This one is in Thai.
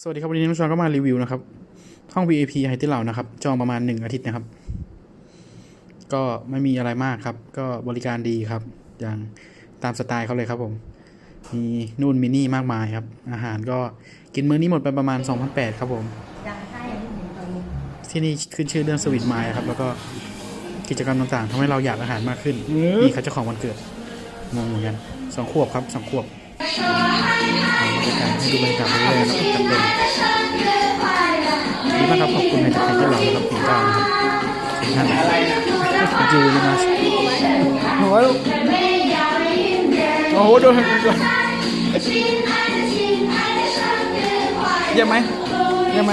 สวัสดีครับวันนี้น้องชอนก็มารีวิวนะครับ ห้อง VIP ไฮที่เหล่านะครับ จองประมาณหนึ่งอาทิตย์นะครับ ก็ไม่มีอะไรมากครับ ก็บริการดีครับ อย่างตามสไตล์เขาเลยครับผม มีนู่นมินี่มากมายครับ อาหารก็กินมื้อนี้หมดไปประมาณ 2,800ครับผมดังใช่อย่างที่เห็นตอนนี้ที่นี่ขึ้นชื่อเรื่องสวิตไมล์ครับ แล้วก็กิจกรรมต่างๆทำให้เราอยากอาหารมากขึ้น นี่เขาเจ้าของวันเกิดงงเหมือนกันสองขวบครับสองขวบ เอาบรรยากาศให้ดูบรรยากาศไปเรื่อยๆนะครับจัดเต็มนี่นะครับขอบคุณในจากใครที่เรานะครับปีเก้านะครับทุกท่านจูเลยนะหัวลูกโอ้โหโดนโดนเยี่ยมไหมเยี่ยมไหม